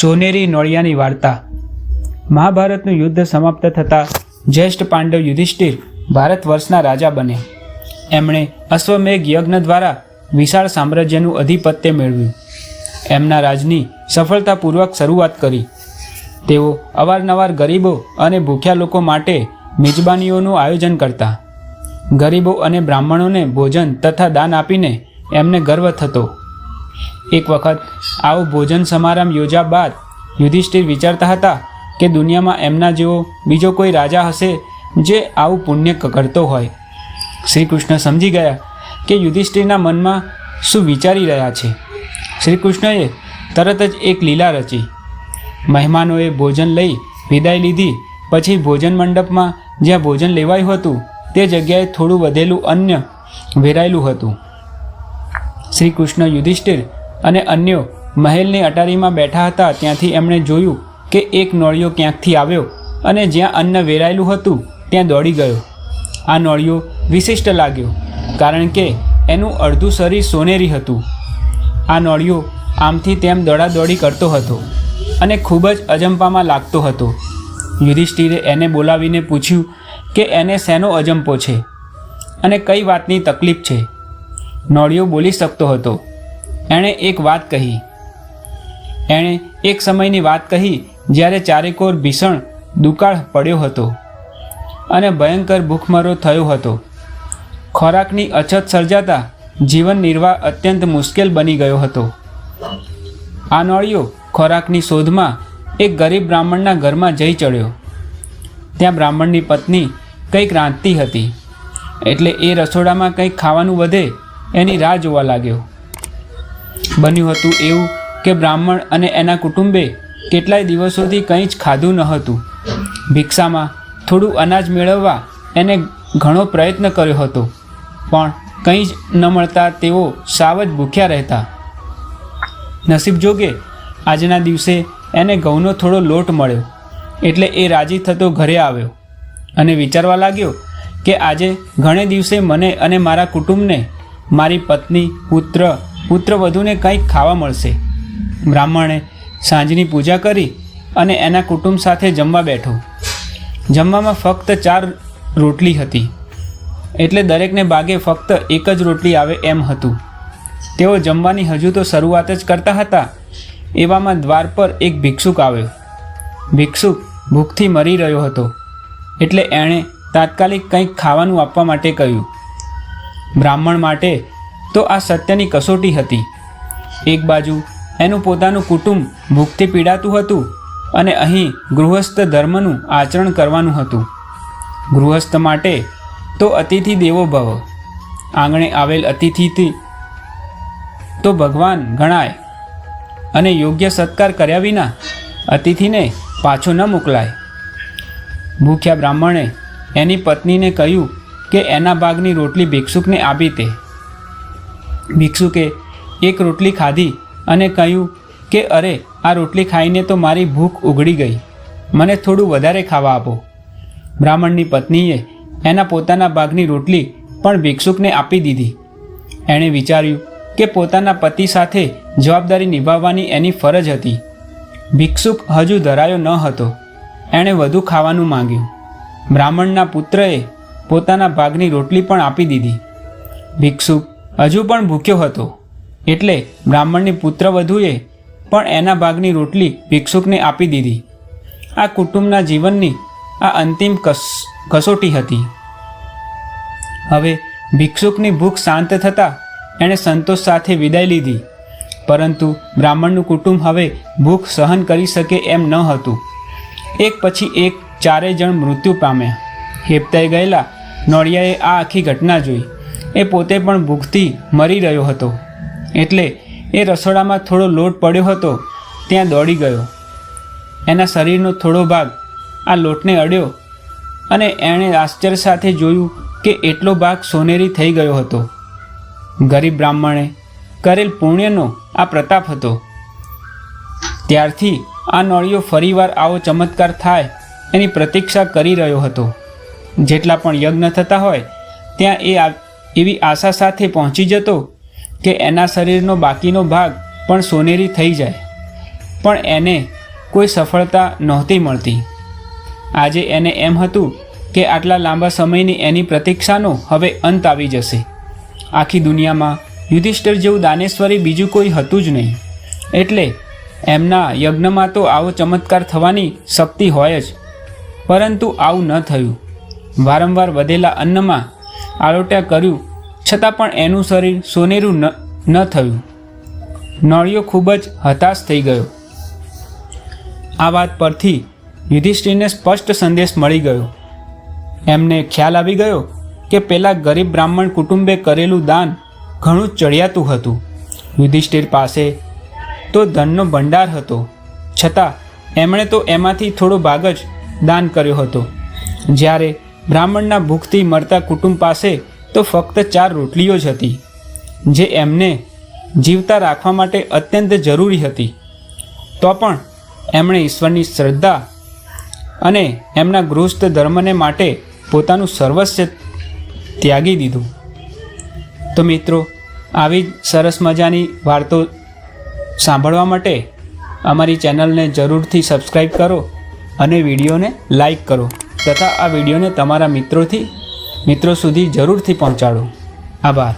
સોનેરી નોળિયાની વાર્તા. મહાભારતનું યુદ્ધ સમાપ્ત થતાં જ્યેષ્ઠ પાંડવ યુધિષ્ઠિર ભારત વર્ષના રાજા બન્યા. એમણે અશ્વમેઘ યજ્ઞ દ્વારા વિશાળ સામ્રાજ્યનું અધિપત્ય મેળવ્યું. એમના રાજની સફળતાપૂર્વક શરૂઆત કરી. તેઓ અવારનવાર ગરીબો અને ભૂખ્યા લોકો માટે મિજબાનીઓનું આયોજન કરતા. ગરીબો અને બ્રાહ્મણોને ભોજન તથા દાન આપીને એમને ગર્વ થતો. એક વખત આવો ભોજન સમારંભ યોજ્યા બાદ યુધિષ્ઠિર વિચારતા હતા કે દુનિયામાં એમના જેવો બીજો કોઈ રાજા હશે જે આવું પુણ્ય કરતો હોય. શ્રી કૃષ્ણ સમજી ગયા કે યુધિષ્ઠિરના મનમાં શું વિચારી રહ્યા છે. શ્રી કૃષ્ણએ તરત જ એક લીલા રચી. મહેમાનોએ ભોજન લઈ વિદાય લીધી. પછી ભોજન મંડપમાં જ્યાં ભોજન લેવાયું હતું, તે જગ્યાએ થોડું વધેલું અન્ય વેરાયેલું હતું. શ્રી કૃષ્ણ યુધિષ્ઠિર અને અન્યો મહેલની અટારીમાં બેઠા હતા ત્યાંથી એમણે જોયું કે એક નોળિયો ક્યાંકથી આવ્યો અને જ્યાં અન્ન વેરાયેલું હતું ત્યાં દોડી ગયો. આ નોળિયો વિશિષ્ટ લાગ્યો કારણ કે એનું અડધું શરીર સોનેરી હતું. આ નોળિયો આમથી તેમ દોડાદોડી કરતો હતો અને ખૂબ જ અજંપામાં લાગતો હતો. યુધિષ્ઠિરે એને બોલાવીને પૂછ્યું કે એને શેનો અજંપો છે? અને કઈ વાતની તકલીફ છે? નોળિયો બોલી શકતો હતો એણે એક વાત કહી. એણે એક સમયની વાત કહી જ્યારે ચારેકોર ભીષણ દુકાળ પડ્યો હતો અને ભયંકર ભૂખમરો થયો હતો. ખોરાકની અછત સર્જાતા જીવન નિર્વાહ અત્યંત મુશ્કેલ બની ગયો હતો. આ નોળિયો ખોરાકની શોધમાં એક ગરીબ બ્રાહ્મણના ઘરમાં જઈ ચડ્યો. ત્યાં બ્રાહ્મણની પત્ની કંઈક રાંધતી હતી. એટલે એ રસોડામાં કંઈક ખાવાનું વધે એની રાહ જોવા લાગ્યો. બન્યું હતું એવું કે બ્રાહ્મણ અને એના કુટુંબે કેટલાય દિવસોથી કંઈ જ ખાધું ન હતું. ભિક્ષામાં થોડું અનાજ મેળવવા એને ઘણો પ્રયત્ન કર્યો હતો, પણ કંઈ જ ન મળતા તેઓ સાવ જ ભૂખ્યા રહેતા. નસીબ જોગે આજના દિવસે એને ઘઉંનો થોડો લોટ મળ્યો, એટલે એ રાજી થતો ઘરે આવ્યો અને વિચારવા લાગ્યો કે આજે ઘણે દિવસે મને અને મારા કુટુંબને મારી પત્ની, પુત્ર પુત્રવધૂને કંઈક ખાવા મળશે. બ્રાહ્મણે સાંજની પૂજા કરી અને એના કુટુંબ સાથે જમવા બેઠો. જમવામાં ફક્ત ચાર રોટલી હતી. એટલે દરેકને બાગે ફક્ત એક જ રોટલી આવે એમ હતું. તેઓ જમવાની હજુ તો શરૂઆત જ કરતા હતા. એવામાં દ્વાર પર એક ભિક્ષુક આવ્યો. ભિક્ષુક ભૂખથી મરી રહ્યો હતો. એટલે એણે તાત્કાલિક કંઈક ખાવાનું આપવા માટે કહ્યું. બ્રાહ્મણ માટે તો આ સત્યની કસોટી હતી. એક બાજુ એનું પોતાનું કુટુંબ ભૂખથી પીડાતું હતું અને અહીં ગૃહસ્થ ધર્મનું આચરણ કરવાનું હતું. ગૃહસ્થ માટે તો અતિથિ દેવો ભવ. આંગણે આવેલ અતિથિથી તો ભગવાન ગણાય અને યોગ્ય સત્કાર કર્યા વિના અતિથિને પાછો ન મોકલાય. ભૂખ્યા બ્રાહ્મણે એની પત્નીને કહ્યું કે એના ભાગની રોટલી ભિક્ષુકને આપી તે ભિક્ષુકે એક રોટલી ખાધી? અને કહ્યું કે, અરે, આ રોટલી ખાઈને તો મારી ભૂખ ઉઘડી ગઈ. મને થોડું વધારે ખાવા આપો. બ્રાહ્મણની પત્નીએ એના પોતાના ભાગની રોટલી પણ ભિક્ષુકને આપી દીધી. એણે વિચાર્યું કે પોતાના પતિ સાથે જવાબદારી નિભાવવાની એની ફરજ હતી. ભિક્ષુક હજુ ધરાયો ન હતો. એણે વધુ ખાવાનું માંગ્યું. બ્રાહ્મણના પુત્રએ પોતાના ભાગની રોટલી પણ આપી દીધી. ભિક્ષુક હજુ પણ ભૂખ્યો હતો. એટલે બ્રાહ્મણની પુત્રવધૂએ પણ એના ભાગની રોટલી ભિક્ષુકને આપી દીધી. આ કુટુંબના જીવનની આ અંતિમ કસ, કસોટી હતી. હવે ભિક્ષુકની ભૂખ શાંત થતાં એણે સંતોષ સાથે વિદાય લીધી. પરંતુ બ્રાહ્મણનું કુટુંબ હવે ભૂખ સહન કરી શકે એમ ન હતું. એક પછી એક ચારેય જણ મૃત્યુ પામ્યા. હેપતાઈ ગયેલા નોળિયાએ આ આખી ઘટના જોઈ. એ પોતે પણ ભૂખથી મરી રહ્યો હતો. એટલે એ રસોડામાં થોડો લોટ પડ્યો હતો, ત્યાં દોડી ગયો. એના શરીરનો થોડો ભાગ આ લોટને અડ્યો અને એણે આશ્ચર્ય સાથે જોયું કે એટલો ભાગ સોનેરી થઈ ગયો હતો. ગરીબ બ્રાહ્મણે કરેલ પુણ્યનો આ પ્રતાપ હતો. ત્યારથી આ નળિયો ફરીવાર આવો ચમત્કાર થાય એની પ્રતીક્ષા કરી રહ્યો હતો. જેટલા પણ યજ્ઞ થતા હોય, ત્યાં એ એવી આશા સાથે પહોંચી જતો કે એના શરીરનો બાકીનો ભાગ પણ સોનેરી થઈ જાય. પણ એને કોઈ સફળતા નહોતી મળતી. આજે એને એમ હતું કે આટલા લાંબા સમયની એની પ્રતીક્ષાનો હવે અંત આવી જશે. આખી દુનિયામાં યુધિષ્ઠિર જેવું દાનેશ્વરી બીજું કોઈ હતું જ નહીં. એટલે એમના યજ્ઞમાં તો આવો ચમત્કાર થવાની શક્તિ હોય જ. પરંતુ આવું ન થયું. વારંવાર વધેલા અન્નમાં આલોટ્યા કર્યું. છતાં પણ એનું શરીર સોનેરું ન થયું. નળિયો ખૂબ જ હતાશ થઈ ગયો. આ વાત પરથી યુધિષ્ઠિરને સ્પષ્ટ સંદેશ મળી ગયો. એમને ખ્યાલ આવી ગયો કે પેલા ગરીબ બ્રાહ્મણ કુટુંબે કરેલું દાન ઘણું ચડિયાતું હતું. યુધિષ્ઠિર પાસે તો ધનનો ભંડાર હતો. છતાં એમણે તો એમાંથી થોડો ભાગ જ દાન કર્યો હતો. જ્યારે બ્રાહ્મણના ભૂખથી મરતા કુટુંબ પાસે તો ફક્ત ચાર રોટલીઓ જ હતી, જે એમને જીવતા રાખવા માટે અત્યંત જરૂરી હતી. તો પણ એમણે ઈશ્વરની શ્રદ્ધા અને એમના ગૃહસ્થ ધર્મને માટે પોતાનું સર્વસ્વ ત્યાગી દીધું. તો મિત્રો, આવી જ સરસ મજાની વાર્તો સાંભળવા માટે અમારી ચેનલને જરૂરથી સબસ્ક્રાઈબ કરો અને વિડીયોને લાઈક કરો. તથા આ વિડીયોને તમારા મિત્રોથી મિત્રો સુધી જરૂરથી પહોંચાડો. આભાર.